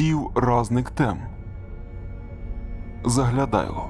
Стів Разник Тем. Заглядайло.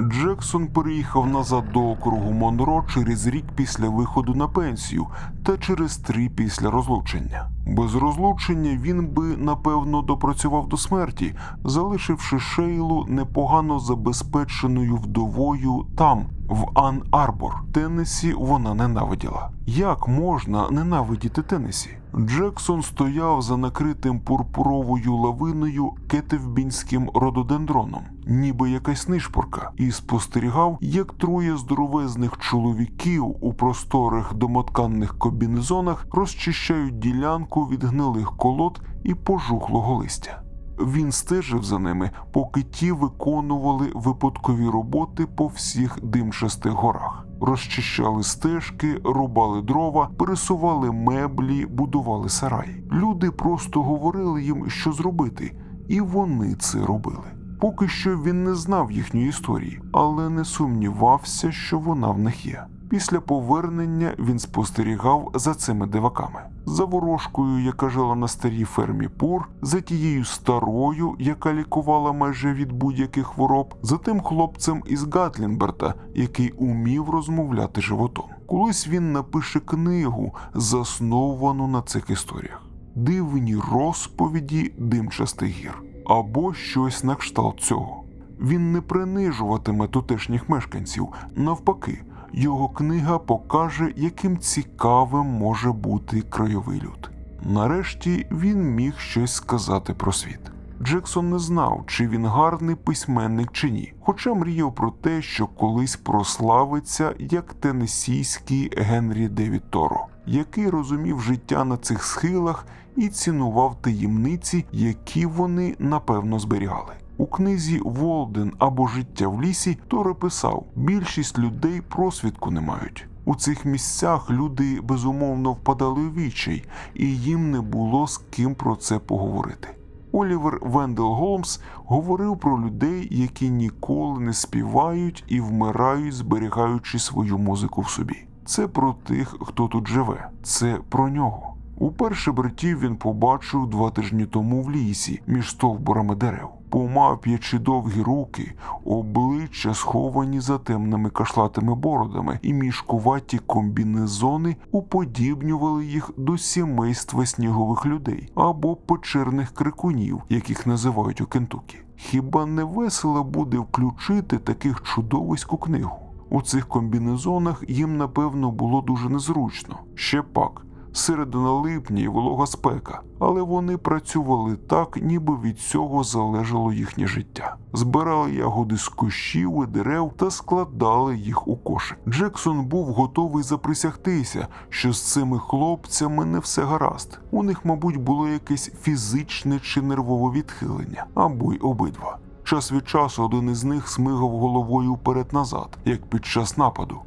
Джексон переїхав назад до округу Монро через рік після виходу на пенсію та через три після розлучення. Без розлучення він би напевно допрацював до смерті, залишивши Шейлу непогано забезпеченою вдовою там, в Ан Арбор. Теннесі вона ненавиділа. Як можна ненавидіти Теннесі? Джексон стояв за накритим пурпуровою лавиною кетевбінським рододендроном, ніби якась нишпорка, і спостерігав, як троє здоровезних чоловіків у просторих домотканних комбінезонах розчищають ділянку від гнилих колод і пожухлого листя. Він стежив за ними, поки ті виконували випадкові роботи по всіх димчастих горах. Розчищали стежки, рубали дрова, пересували меблі, будували сараї. Люди просто говорили їм, що зробити, і вони це робили. Поки що він не знав їхньої історії, але не сумнівався, що вона в них є. Після повернення він спостерігав за цими диваками, за ворожкою, яка жила на старій фермі Пур, за тією старою, яка лікувала майже від будь-яких хвороб, за тим хлопцем із Гатлінберта, який умів розмовляти животом. Колись він напише книгу, засновану на цих історіях, дивні розповіді димчастих гір або щось на кшталт цього. Він не принижуватиме тутешніх мешканців, навпаки. Його книга покаже, яким цікавим може бути краєвий люд. Нарешті він міг щось сказати про світ. Джексон не знав, чи він гарний письменник чи ні, хоча мріяв про те, що колись прославиться як тенесійський Генрі Девід Торо, який розумів життя на цих схилах і цінував таємниці, які вони напевно зберігали. У книзі Волден або Життя в лісі Торе писав: більшість людей просвідку не мають. У цих місцях люди безумовно впадали у відчай, і їм не було з ким про це поговорити. Олівер Вендел Голмс говорив про людей, які ніколи не співають і вмирають, зберігаючи свою музику в собі. Це про тих, хто тут живе, це про нього. Уперше братів він побачив два тижні тому в лісі між стовбурами дерев. Помап'ячи довгі руки, обличчя сховані за темними кашлатими бородами, і мішкуваті комбінезони уподібнювали їх до сімейства снігових людей або печерних крикунів, яких називають у Кентукі. Хіба не весело буде включити таких чудовиську книгу? У цих комбінезонах їм напевно було дуже незручно. Ще пак середина липня і волога спека, але вони працювали так, ніби від цього залежало їхнє життя. Збирали ягоди з кущів і дерев та складали їх у кошик. Джексон був готовий заприсягтися, що з цими хлопцями не все гаразд. У них, мабуть, було якесь фізичне чи нервове відхилення, або й обидва. Час від часу один із них смигав головою вперед-назад, як під час нападу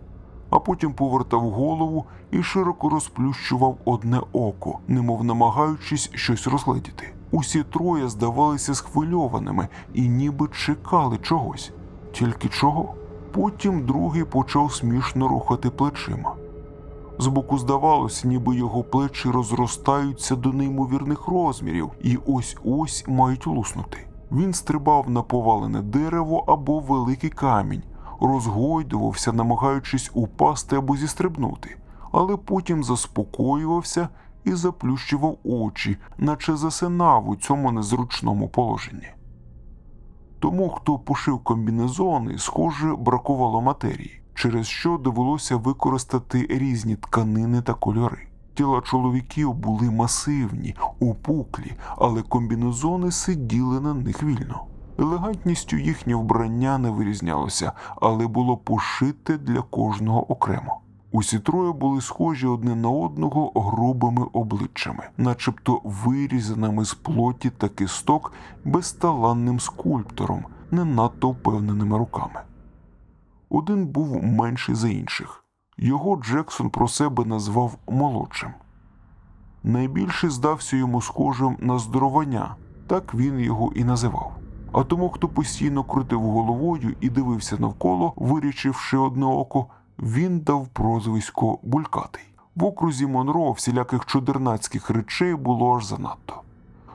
а потім повертав голову і широко розплющував одне око, немов намагаючись щось розгледіти. Усі троє здавалися схвильованими і ніби чекали чогось. Тільки чого? Потім другий почав смішно рухати плечима. Збоку здавалося, ніби його плечі розростаються до неймовірних розмірів і ось ось мають луснути. Він стрибав на повалене дерево або великий камінь, розгойдувався, намагаючись упасти або зістрибнути, але потім заспокоювався і заплющував очі, наче засинав у цьому незручному положенні. Тому, хто пошив комбінезони, схоже, бракувало матерії, через що довелося використати різні тканини та кольори. Тіла чоловіків були масивні, упуклі, але комбінезони сиділи на них вільно. Елегантністю їхнє вбрання не вирізнялося, але було пошите для кожного окремо. Усі троє були схожі одне на одного грубими обличчями, начебто вирізаними з плоті та кисток безталанним скульптором, не надто впевненими руками. Один був менший за інших. Його Джексон про себе назвав молодшим. Найбільший здався йому схожим на здоровання, так він його і називав. А тому, хто постійно крутив головою і дивився навколо, вирічивши одне око, він дав прозвисько Булькатий. В окрузі Монро всіляких чудернацьких речей було аж занадто.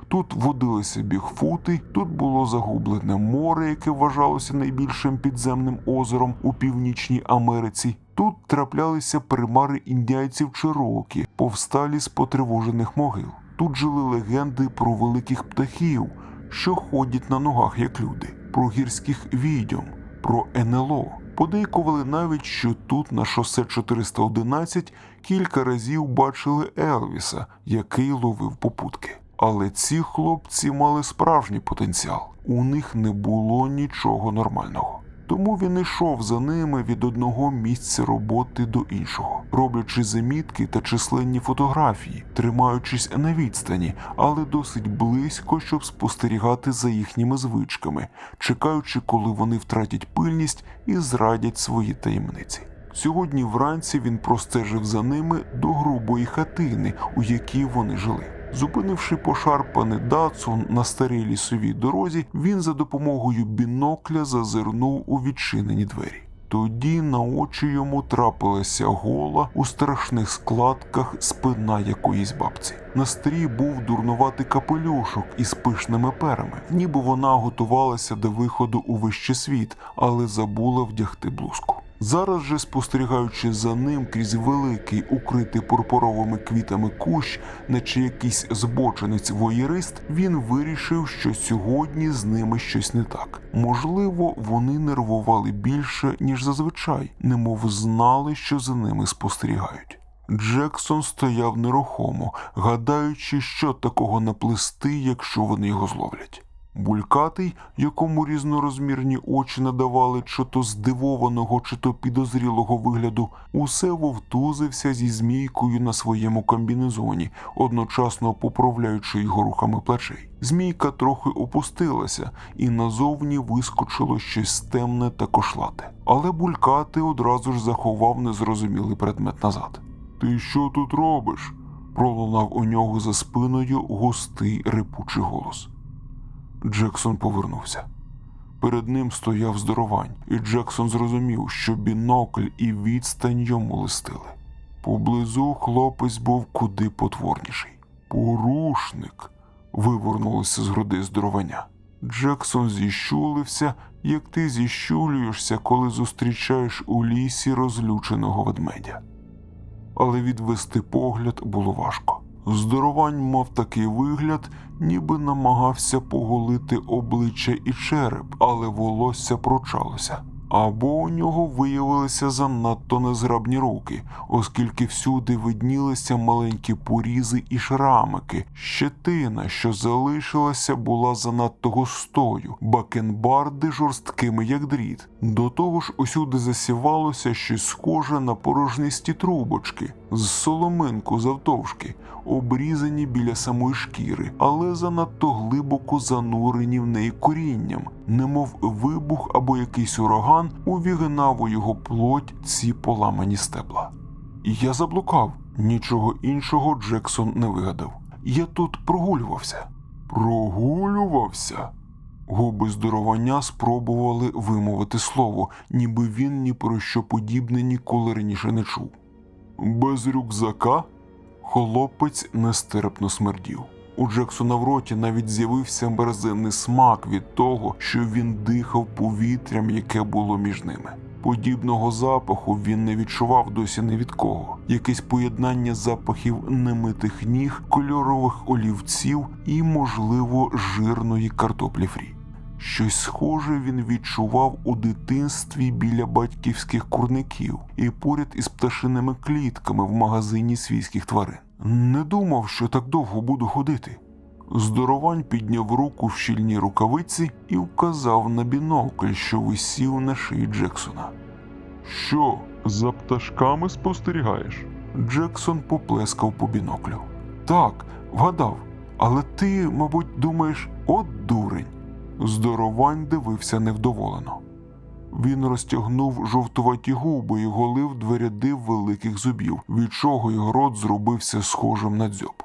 Тут водилися бігфути, тут було загублене море, яке вважалося найбільшим підземним озером у Північній Америці. Тут траплялися примари індіайців Чирокі, повсталі з потривожених могил. Тут жили легенди про великих птахів, що ходять на ногах як люди, про гірських відьом, про НЛО. Подейкували навіть, що тут на шосе 411 кілька разів бачили Елвіса, який ловив попутки. Але ці хлопці мали справжній потенціал. У них не було нічого нормального. Тому він йшов за ними від одного місця роботи до іншого, роблячи замітки та численні фотографії, тримаючись на відстані, але досить близько, щоб спостерігати за їхніми звичками, чекаючи, коли вони втратять пильність і зрадять свої таємниці. Сьогодні вранці він простежив за ними до грубої хатини, у якій вони жили. Зупинивши пошарпаний Датсон на старій лісовій дорозі, він за допомогою бінокля зазирнув у відчинені двері. Тоді на очі йому трапилася гола у страшних складках спина якоїсь бабці. На стрій був дурнуватий капелюшок із пишними перами, ніби вона готувалася до виходу у вищий світ, але забула вдягти блузку. Зараз же, спостерігаючи за ним крізь великий, укритий пурпуровими квітами кущ, наче якийсь збочинець воєрист, він вирішив, що сьогодні з ними щось не так. Можливо, вони нервували більше, ніж зазвичай, немов знали, що за ними спостерігають. Джексон стояв нерухомо, гадаючи, що такого наплести, якщо вони його зловлять. Булькатий, якому різнорозмірні очі надавали чи то здивованого, чи то підозрілого вигляду, усе вовтузився зі змійкою на своєму комбінезоні, одночасно поправляючи його рухами плечей. Змійка трохи опустилася, і назовні вискочило щось темне та кошлате. Але булькатий одразу ж заховав незрозумілий предмет назад. Ти що тут робиш? пролунав у нього за спиною густий рипучий голос. Джексон повернувся. Перед ним стояв здоровань, і Джексон зрозумів, що бінокль і відстань йому листили. Поблизу хлопець був куди потворніший. Порушник. вивернулося з груди здоровання. Джексон зіщулився, як ти зіщулюєшся, коли зустрічаєш у лісі розлюченого ведмедя. Але відвести погляд було важко. Здоровань мав такий вигляд, ніби намагався поголити обличчя і череп, але волосся прочалося. Або у нього виявилися занадто незграбні руки, оскільки всюди виднілися маленькі порізи і шрамики. Щетина, що залишилася, була занадто густою, бакенбарди жорсткими, як дріт. До того ж, усюди засівалося щось схоже на порожнисті трубочки з соломинку завтовшки, обрізані біля самої шкіри, але занадто глибоко занурені в неї корінням, немов вибух або якийсь ураган увігнав у його плоть ці поламані стебла. Я заблукав. Нічого іншого Джексон не вигадав. Я тут прогулювався. Прогулювався? Губи здоровання спробували вимовити слово, ніби він ні про що подібне ніколи раніше не чув. Без рюкзака хлопець нестерпно смердів. У Джексона в роті навіть з'явився мерзенний смак від того, що він дихав повітрям, яке було між ними. Подібного запаху він не відчував досі ні від кого. Якесь поєднання запахів немитих ніг, кольорових олівців і, можливо, жирної картоплі фрі. Щось схоже він відчував у дитинстві біля батьківських курників і поряд із пташиними клітками в магазині свійських тварин. Не думав, що так довго буду ходити. Здоровань підняв руку в щільній рукавиці і вказав на бінокль, що висів на шиї Джексона. Що, за пташками спостерігаєш? Джексон поплескав по біноклю. Так, вгадав, але ти, мабуть, думаєш, от дурень. Здоровань дивився невдоволено. Він розтягнув жовтуваті губи і голив дві ряди великих зубів, від чого його рот зробився схожим на дзьоб.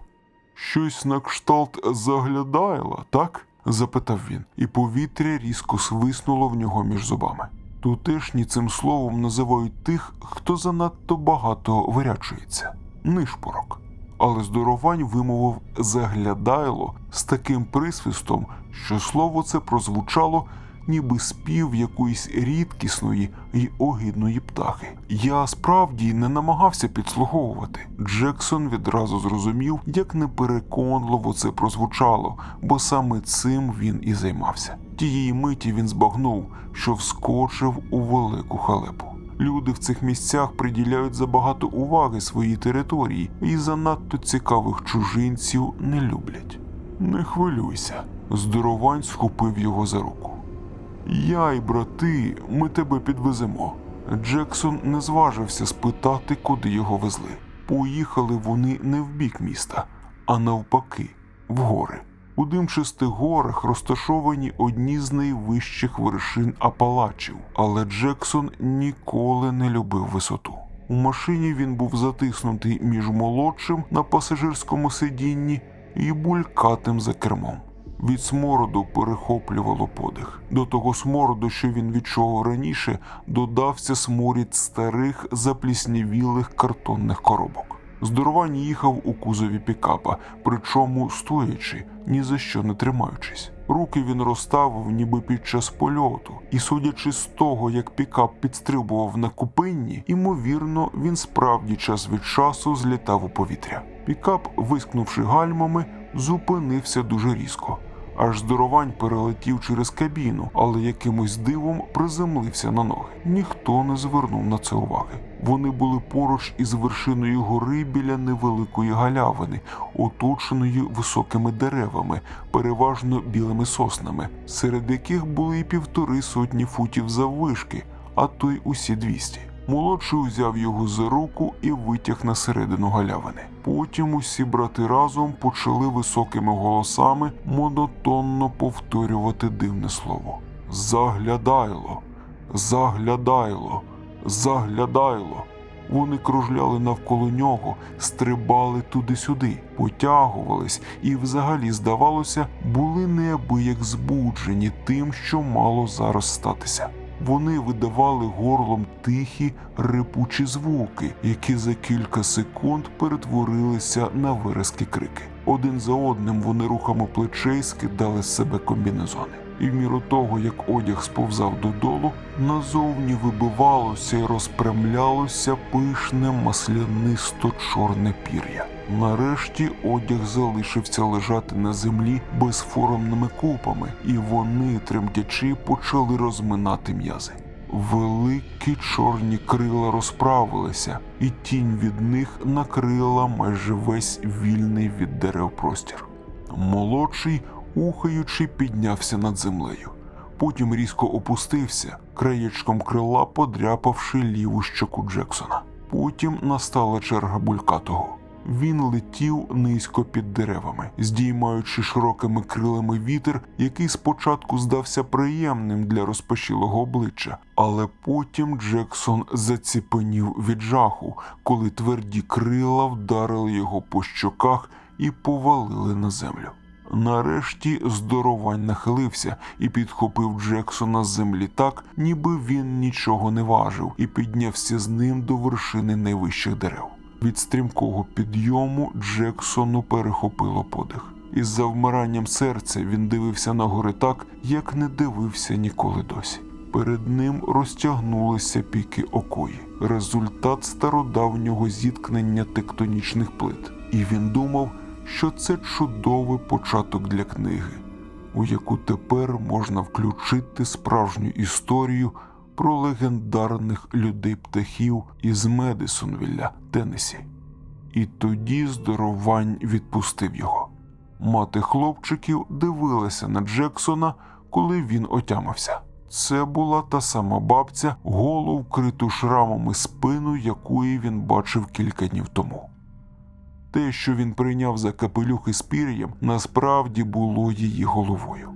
Щось на кшталт заглядайла, так? запитав він, і повітря різко свиснуло в нього між зубами. Тутешні цим словом називають тих, хто занадто багато вирячується нишпорок. Але здоровань вимовив заглядайло з таким присвистом, що слово це прозвучало, ніби спів якоїсь рідкісної й огидної птахи. Я справді не намагався підслуговувати. Джексон відразу зрозумів, як непереконливо це прозвучало, бо саме цим він і займався. Тієї миті він збагнув, що вскочив у велику халепу. Люди в цих місцях приділяють забагато уваги своїй території і занадто цікавих чужинців не люблять. Не хвилюйся, здоровань схопив його за руку. Я і брати, ми тебе підвеземо. Джексон не зважився спитати, куди його везли. Поїхали вони не в бік міста, а навпаки, в гори. У димчастих горах розташовані одні з найвищих вершин Апалачів, але Джексон ніколи не любив висоту. У машині він був затиснутий між молодшим на пасажирському сидінні і булькатим за кермом. Від смороду перехоплювало подих. До того смороду, що він відчував раніше, додався сморід старих запліснявілих картонних коробок. Здоровань їхав у кузові пікапа, причому стоячи, ні за що не тримаючись. Руки він розставив, ніби під час польоту, і судячи з того, як пікап підстрибував на купинні, ймовірно, він справді час від часу злітав у повітря. Пікап, вискнувши гальмами, зупинився дуже різко. Аж здоровань перелетів через кабіну, але якимось дивом приземлився на ноги. Ніхто не звернув на це уваги. Вони були поруч із вершиною гори біля невеликої галявини, оточеної високими деревами, переважно білими соснами, серед яких були і півтори сотні футів заввишки, а то й усі двісті. Молодший узяв його за руку і витяг на середину галявини. Потім усі брати разом почали високими голосами монотонно повторювати дивне слово: Заглядайло, заглядайло, заглядайло. Вони кружляли навколо нього, стрибали туди-сюди, потягувались і, взагалі, здавалося, були неабияк збуджені тим, що мало зараз статися. Вони видавали горлом тихі рипучі звуки, які за кілька секунд перетворилися на виразки крики. Один за одним вони рухами плечей скидали з себе комбінезони. І в міру того, як одяг сповзав додолу, назовні вибивалося і розпрямлялося пишне маслянисто чорне пір'я. Нарешті одяг залишився лежати на землі безформними купами, і вони, тремтячи, почали розминати м'язи. Великі чорні крила розправилися, і тінь від них накрила майже весь вільний від дерев простір. Молодший, ухаючи, піднявся над землею. Потім різко опустився, краєчком крила подряпавши ліву щоку Джексона. Потім настала черга булькатого. Він летів низько під деревами, здіймаючи широкими крилами вітер, який спочатку здався приємним для розпашілого обличчя, але потім Джексон заціпенів від жаху, коли тверді крила вдарили його по щоках і повалили на землю. Нарешті здоровань нахилився і підхопив Джексона з землі так, ніби він нічого не важив, і піднявся з ним до вершини найвищих дерев. Від стрімкого підйому Джексону перехопило подих. Із завмиранням серця він дивився на гори так, як не дивився ніколи досі. Перед ним розтягнулися піки окої, результат стародавнього зіткнення тектонічних плит. І він думав, що це чудовий початок для книги, у яку тепер можна включити справжню історію про легендарних людей птахів із Медисонвілля, Теннесі. І тоді здоровань відпустив його. Мати хлопчиків дивилася на Джексона, коли він отямився. Це була та сама бабця, голу вкриту шрамами спину, якої він бачив кілька днів тому. Те, що він прийняв за капелюх із пір'ям, насправді було її головою.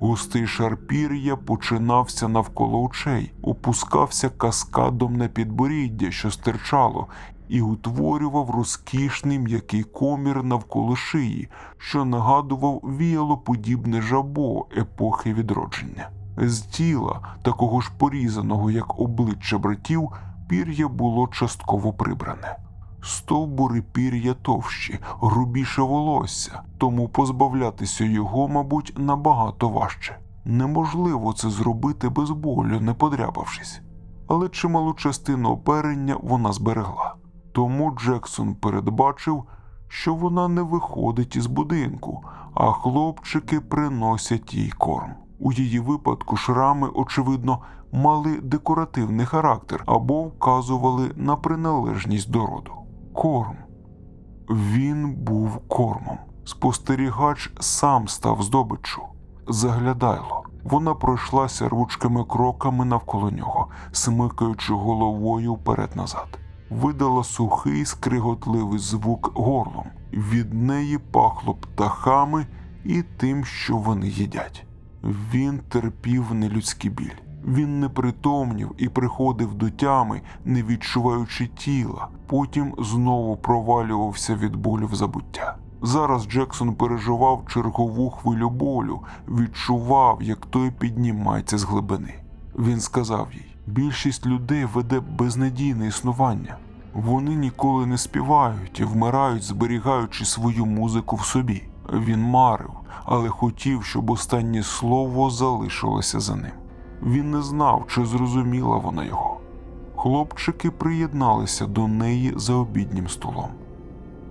Густий шар пір'я починався навколо очей, опускався каскадом на підборіддя, що стирчало, і утворював розкішний м'який комір навколо шиї, що нагадував віялоподібне жабо епохи відродження. З тіла, такого ж порізаного, як обличчя братів, пір'я було частково прибране. Стовбури пір'я товщі, грубіше волосся, тому позбавлятися його, мабуть, набагато важче. Неможливо це зробити без болю, не подрябавшись. Але чималу частину оперення вона зберегла. Тому Джексон передбачив, що вона не виходить із будинку, а хлопчики приносять їй корм. У її випадку шрами, очевидно, мали декоративний характер або вказували на приналежність до роду. Корм. Він був кормом. Спостерігач сам став здобиччю. Заглядайло. Вона пройшлася ручкими кроками навколо нього, смикаючи головою вперед-назад. Видала сухий скриготливий звук горлом. Від неї пахло птахами і тим, що вони їдять. Він терпів нелюдський біль. Він не притомнів і приходив до тями, не відчуваючи тіла, потім знову провалювався від болю в забуття. Зараз Джексон переживав чергову хвилю болю, відчував, як той піднімається з глибини. Він сказав їй: більшість людей веде безнадійне існування. Вони ніколи не співають і вмирають, зберігаючи свою музику в собі. Він марив, але хотів, щоб останнє слово залишилося за ним. Він не знав, чи зрозуміла вона його. Хлопчики приєдналися до неї за обіднім столом.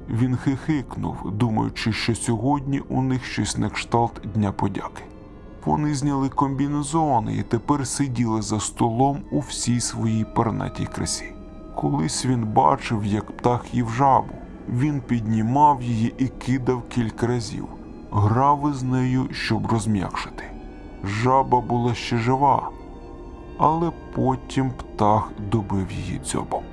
Він хихикнув, думаючи, що сьогодні у них щось на кшталт Дня подяки. Вони зняли комбінезони і тепер сиділи за столом у всій своїй пернатій красі. Колись він бачив, як птах їв жабу. Він піднімав її і кидав кілька разів, грав із нею, щоб розм'якшити. Жаба була ще жива, але потім птах добив її дзьобом.